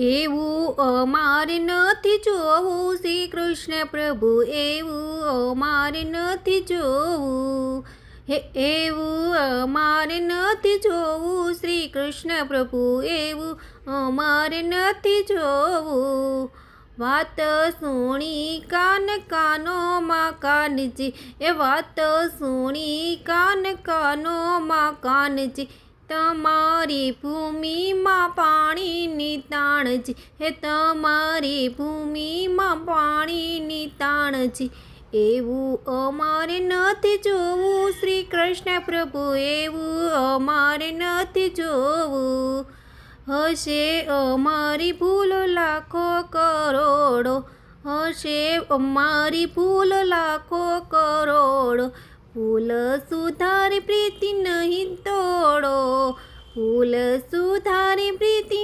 એવું અમારે નથી જોવું. શ્રી કૃષ્ણ પ્રભુ, એવું અમારે નથી જોવું. હે, એવું અમારે નથી જોવું. શ્રી કૃષ્ણ પ્રભુ, એવું અમારે નથી જોવું. વાત સુણી કાન કાનોમાં કાનજી. એ વાત સુણી કાન કાનોમાં કાનજી. તમારી ભૂમિમાં પાણીની તાણજી હે તમારી ભૂમિમાં પાણીની તાણજી એવું અમારે નથી જોવું. શ્રી કૃષ્ણ પ્રભુ, એવું અમારે નથી જોવું. હશે અમારી ભૂલો લાખો કરોડો. હશે અમારી ભૂલ લાખો કરોડો. ભૂલ સુધારી પ્રીતિ નહીં ભૂલ સુધારી પ્રીતિ